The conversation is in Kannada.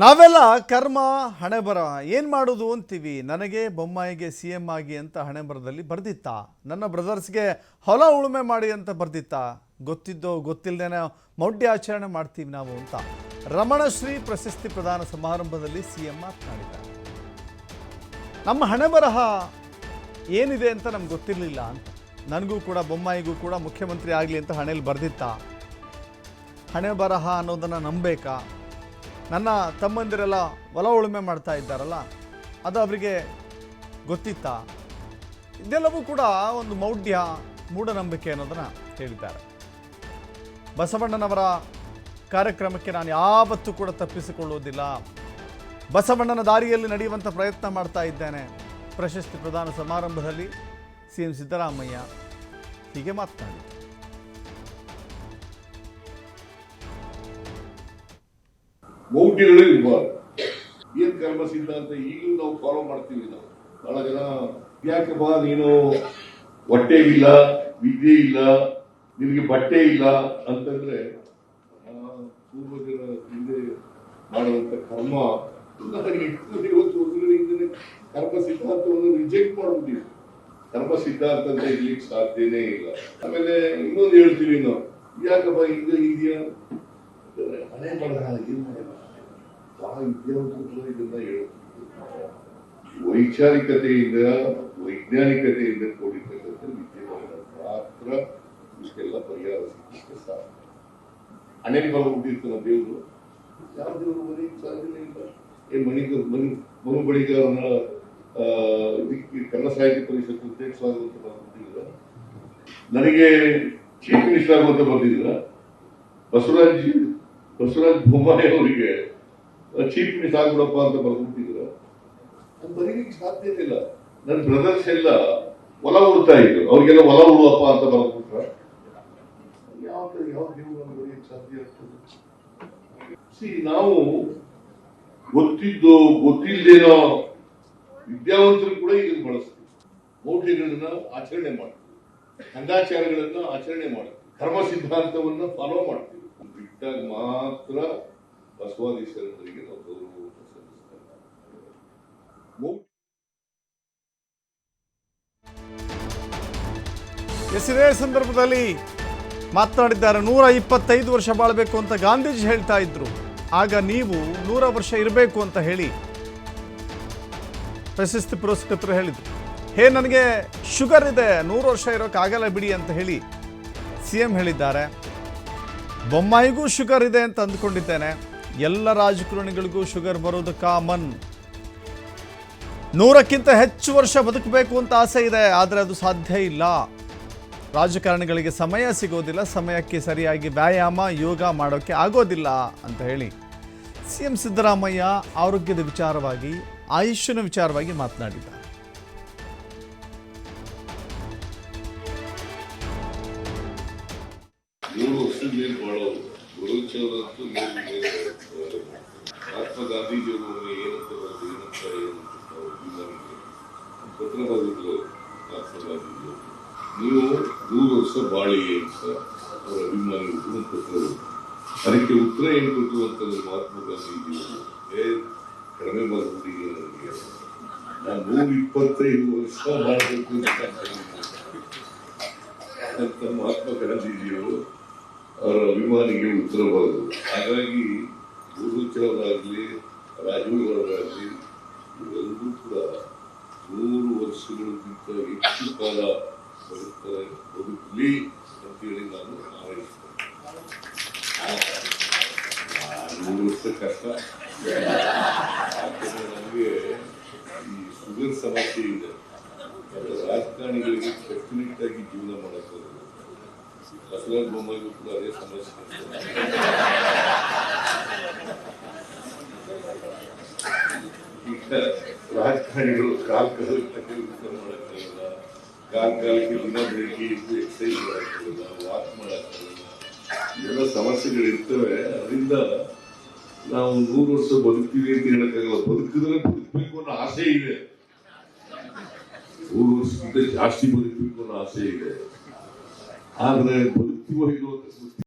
ನಾವೆಲ್ಲ ಕರ್ಮ ಹಣೆ ಬರ ಏನು ಮಾಡೋದು ಅಂತೀವಿ? ನನಗೆ ಬೊಮ್ಮಾಯಿಗೆ ಸಿ ಎಂ ಆಗಿ ಅಂತ ಹಣೆ ಬರದಲ್ಲಿ ಬರ್ದಿತ್ತ? ನನ್ನ ಬ್ರದರ್ಸ್ಗೆ ಹೊಲ ಉಳುಮೆ ಮಾಡಿ ಅಂತ ಬರ್ದಿತ್ತ? ಗೊತ್ತಿದ್ದೋ ಗೊತ್ತಿಲ್ಲದೇನೆ ಮೌಢ್ಯ ಆಚರಣೆ ಮಾಡ್ತೀವಿ ನಾವು ಅಂತ ರಮಣಶ್ರೀ ಪ್ರಶಸ್ತಿ ಪ್ರದಾನ ಸಮಾರಂಭದಲ್ಲಿ ಸಿ ಎಂ ಮಾತನಾಡಿದ್ದಾರೆ. ನಮ್ಮ ಹಣೆ ಬರಹ ಏನಿದೆ ಅಂತ ನಮ್ಗೆ ಗೊತ್ತಿರಲಿಲ್ಲ ಅಂತ. ನನಗೂ ಕೂಡ, ಬೊಮ್ಮಾಯಿಗೂ ಕೂಡ ಮುಖ್ಯಮಂತ್ರಿ ಆಗಲಿ ಅಂತ ಹಣೆಯಲ್ಲಿ ಬರ್ದಿತ್ತ? ಹಣೆ ಬರಹ ಅನ್ನೋದನ್ನು ನಂಬೇಕಾ? ನನ್ನ ತಮ್ಮಂದಿರೆಲ್ಲ ಹೊಲ ಉಳುಮೆ ಮಾಡ್ತಾ ಇದ್ದಾರಲ್ಲ, ಅದು ಅವರಿಗೆ ಗೊತ್ತಿತ್ತಾ? ಇದೆಲ್ಲವೂ ಕೂಡ ಒಂದು ಮೌಢ್ಯ, ಮೂಢನಂಬಿಕೆ ಅನ್ನೋದನ್ನು ಹೇಳಿದ್ದಾರೆ. ಬಸವಣ್ಣನವರ ಕಾರ್ಯಕ್ರಮಕ್ಕೆ ನಾನು ಯಾವತ್ತೂ ಕೂಡ ತಪ್ಪಿಸಿಕೊಳ್ಳುವುದಿಲ್ಲ. ಬಸವಣ್ಣನ ದಾರಿಯಲ್ಲಿ ನಡೆಯುವಂಥ ಪ್ರಯತ್ನ ಮಾಡ್ತಾ ಇದ್ದೇನೆ. ಪ್ರಶಸ್ತಿ ಪ್ರದಾನ ಸಮಾರಂಭದಲ್ಲಿ ಸಿ ಎಂ ಸಿದ್ದರಾಮಯ್ಯ ಹೀಗೆ ಮಾತನಾಡಿ ಮೌಢ್ಯಗಳು ಇರಬಾರ್ದು ಏನ್ ಕರ್ಮ ಸಿದ್ಧಾಂತ ಈಗಲೂ ನಾವು ಫಾಲೋ ಮಾಡ್ತೀವಿ ನಾವು. ಬಹಳ ಜನ ಯಾಕಪ್ಪ ನೀನು? ಹೊಟ್ಟೆ ಇಲ್ಲ, ವಿದ್ಯೆ ಇಲ್ಲ, ನಿನಗೆ ಬಟ್ಟೆ ಇಲ್ಲ ಅಂತಂದ್ರೆ ಪೂರ್ವಜರ ಹಿಂದೆ ಮಾಡುವಂತ ಕರ್ಮ ಇವತ್ತು ಕರ್ಮ ಸಿದ್ಧಾಂತವನ್ನು ರಿಜೆಕ್ಟ್ ಮಾಡುವುದಿಲ್ಲ ಕರ್ಮ ಸಿದ್ಧಾಂತ ಅಂತ ಇರ್ಲಿಕ್ಕೆ ಸಾಧ್ಯನೇ ಇಲ್ಲ. ಆಮೇಲೆ ಇನ್ನೊಂದು ಹೇಳ್ತೀವಿ ನಾವು ಯಾಕಪ್ಪ ಈಗ ಇದೆಯಾ? ವೈಚಾರಿಕತೆಯಿಂದ, ವೈಜ್ಞಾನಿಕತೆಯಿಂದ ಕೂಡಿರ್ತಕ್ಕಂಥ ವಿದ್ಯಮಾನ ಮಾತ್ರ ಇಷ್ಟೆಲ್ಲ ಪರಿಹಾರ ಸಿಗಲಿಕ್ಕೆ ಸಾಧ್ಯ ಹಣೆಗೆ ಹುಟ್ಟಿತ್ತು ಹುಟ್ಟಿರ್ತಾನ ದೇವರು. ಯಾವ ದೇವರು? ಮನೆ ಸಾಧ್ಯನೇ ಇಲ್ಲ. ಏ ಮಣಿಕ ಮನು ಮನು ಬಳಿಗಾರನ ಅವನ ಇದಕ್ಕೆ ಕನ್ನಡ ಸಾಹಿತ್ಯ ಪರಿಷತ್ ಅಧ್ಯಕ್ಷರಾಗುವಂತ ಬಂದಿದ್ರ ನನಗೆ ಚೀಫ್ ಮಿನಿಸ್ಟರ್ ಆಗುವಂತ ಬಂದಿಲ್ಲ ಬಸವರಾಜ್ ಬಸವರಾಜ್ ಬೊಮ್ಮಾಯಿ ಅವರಿಗೆ ಚೀಫ್ ಮಿನಿಸ್ಟರ್ ಆಗ್ಬಿಡಪ್ಪ ಅಂತ ಬರ್ಬಿಟ್ಟಿದ್ರ ನಾನು ಬರೀಲಿಕ್ಕೆ ಸಾಧ್ಯ ಇಲ್ಲ ನನ್ನ ಬ್ರದರ್ಸ್ ಎಲ್ಲ ಹೊಲ ಉಳ್ತಾ ಇದ್ರು. ಅವ್ರಿಗೆಲ್ಲ ಹೊಲ ಉಳುವಪ್ಪ ಅಂತ ಬರ್ಬಿಟ್ರ ಯಾವ ಯಾವ ಬರೀಲಿಕ್ಕೆ ಸಾಧ್ಯ ಸಿ ನಾವು ಗೊತ್ತಿದ್ದು ಗೊತ್ತಿಲ್ಲದೇನೋ ವಿದ್ಯಾವಂತರು ಕೂಡ ಇದನ್ನು ಬಳಸ್ತೀವಿ. ಮೌಢ್ಯಗಳನ್ನ ಆಚರಣೆ ಮಾಡ್ತೀವಿ. ಅಂಗಾಚಾರಗಳನ್ನ ಆಚರಣೆ ಮಾಡ್ತೀವಿ. ಧರ್ಮ ಸಿದ್ಧಾಂತವನ್ನ ಫಾಲೋ ಮಾಡ್ತೀವಿ. ಬಿಟ್ಟಾಗ ಮಾತ್ರ ಬಸವಾದೀಶ್ವರರಿಗೆ ನಾವು ಗೌರವವನ್ನು ಸಲ್ಲಿಸ್ತೇವೆ ಇದೇ ಸಂದರ್ಭದಲ್ಲಿ ಮಾತನಾಡಿದ್ದಾರೆ ನೂರ ಇಪ್ಪತ್ತೈದು ವರ್ಷ ಬಾಳಬೇಕು ಅಂತ ಗಾಂಧೀಜಿ ಹೇಳ್ತಾ ಇದ್ರು. ಆಗ ನೀವು ನೂರ ವರ್ಷ ಇರಬೇಕು ಅಂತ ಹೇಳಿ ಪ್ರಶಸ್ತಿ ಪುರಸ್ಕೃತರು ಹೇಳಿದ್ರು. ಹೇ, ನನಗೆ ಶುಗರ್ ಇದೆ, ನೂರು ವರ್ಷ ಇರೋಕ್ಕಾಗಲ್ಲ ಬಿಡಿ ಅಂತ ಹೇಳಿ ಸಿ ಎಂ ಹೇಳಿದ್ದಾರೆ. ಬೊಮ್ಮಾಯಿಗೂ ಶುಗರ್ ಇದೆ ಅಂತ ಅಂದ್ಕೊಂಡಿದ್ದೇನೆ. ಎಲ್ಲ ರಾಜಕಾರಣಿಗಳಿಗೂ ಶುಗರ್ ಬರೋದು ಕಾಮನ್. ನೂರಕ್ಕಿಂತ ಹೆಚ್ಚು ವರ್ಷ ಬದುಕಬೇಕು ಅಂತ ಆಸೆ ಇದೆ, ಆದರೆ ಅದು ಸಾಧ್ಯ ಇಲ್ಲ. ರಾಜಕಾರಣಿಗಳಿಗೆ ಸಮಯ ಸಿಗೋದಿಲ್ಲ, ಸಮಯಕ್ಕೆ ಸರಿಯಾಗಿ ವ್ಯಾಯಾಮ, ಯೋಗ ಮಾಡೋಕ್ಕೆ ಆಗೋದಿಲ್ಲ ಅಂತ ಹೇಳಿ ಸಿ ಎಂ ಸಿದ್ದರಾಮಯ್ಯ ಆರೋಗ್ಯದ ವಿಚಾರವಾಗಿ, ಆಯುಷ್ಯನ ವಿಚಾರವಾಗಿ ಮಾತನಾಡಿದ್ದಾರೆ. ನೂರು ವರ್ಷದ ಮೇಲೆ ಬಾಳೋದು ಗುರುಚವರಂತೂ ಮಹಾತ್ಮ ಗಾಂಧೀಜಿಯವರು ಏನಂತ ಬರೆದು ಏನಂತ ಏನಂತ ಅವ್ರ ಅಭಿಮಾನಿಗೆ ಪತ್ರ ಬರೆದಿದ್ರು ಮಹಾತ್ಮ ಗಾಂಧೀಜಿಯವರು ನೀವು ನೂರು ವರ್ಷ ಬಾಳಿ ಅಂತ ಅವರ ಅಭಿಮಾನಿಗಳು ಒಂದು ಪತ್ರ ಬರೆದ್ರು. ಅದಕ್ಕೆ ಉತ್ತರ ಏನು ಕೊಟ್ಟರು ಅಂತಂದ್ರೆ ಮಹಾತ್ಮ ಗಾಂಧೀಜಿಯವರು ಏ ಕಡಿಮೆ ಬರ್ಬಿಟ್ಟಿದೆ ನನಗೆ ನಾನು ನೂರ ಇಪ್ಪತ್ತೈದು ವರ್ಷ ಮಾಡಬೇಕು ಅಂತ ಅನ್ಕೊಂಡಿದ್ದೆ. ಅಂತ ಮಹಾತ್ಮ ಗಾಂಧೀಜಿಯವರು ಅವರ ಅಭಿಮಾನಿಗೆ ಉತ್ತರ ಬರೋದು. ಹಾಗಾಗಿ ಗುರುಚವರಾಗಲಿ ರಾಜೀವ್ರವರಾಗಲಿ ಇವರೆಲ್ಲರೂ ಕೂಡ ನೂರು ವರ್ಷಗಳಿಗಿಂತ ಹೆಚ್ಚು ಕಾಲ ಬದುಕ್ತಾರೆ ಬದುಕಲಿ ಅಂತೇಳಿ ನಾನು ಹಾರೈಸ್ತೇನೆ ಆ, ನೂರು ವರ್ಷ ಕಷ್ಟ. ಯಾಕಂದ್ರೆ ನಮಗೆ ಈ ಶುಗರ್ ಸಮಸ್ಯೆ ಇದೆ. ರಾಜಕಾರಣಿಗಳಿಗೆ ಆಗಿ ಜೀವನ ಮಾಡೋಕ್ಕಾಗಲ್ಲ ಬಸವರಾಜ ಬೊಮ್ಮಾಯಿಗೂ ಕೂಡ ಅದೇ. ಈಗ ರಾಜಕಾರಣಿಗಳು ಕಾಲ್ ಮಾಡೋಕ್ಕಾಗಲ್ಲ ಕಾಲ್ ಕಾಲಕ್ಕೆ ದಿನ ಬೆಳಿಗ್ಗೆ ಎದ್ದು ಎಕ್ಸೈಸ್ ಮಾಡೋಕ್ಕಾಗಲ್ಲ ವಾಕ್ ಎಲ್ಲ ಸಮಸ್ಯೆಗಳು ಇರ್ತವೆ ಅದರಿಂದ ನಾವು ನೂರು ವರ್ಷ ಬದುಕ್ತೀವಿ ಅಂತ ಹೇಳಕ್ಕಾಗಲ್ಲ ಬದುಕಿದ್ರೆ ಬದುಕಬೇಕು ಅನ್ನೋ ಆಸೆ ಇದೆ ನೂರು ವರ್ಷಕ್ಕಿಂತ ಜಾಸ್ತಿ ಬದುಕಬೇಕು ಅನ್ನೋ ಆಸೆ ಇದೆ ಆದ್ರೆ ಬದುಕಿ ಗೊತ್ತಿಲ್ಲ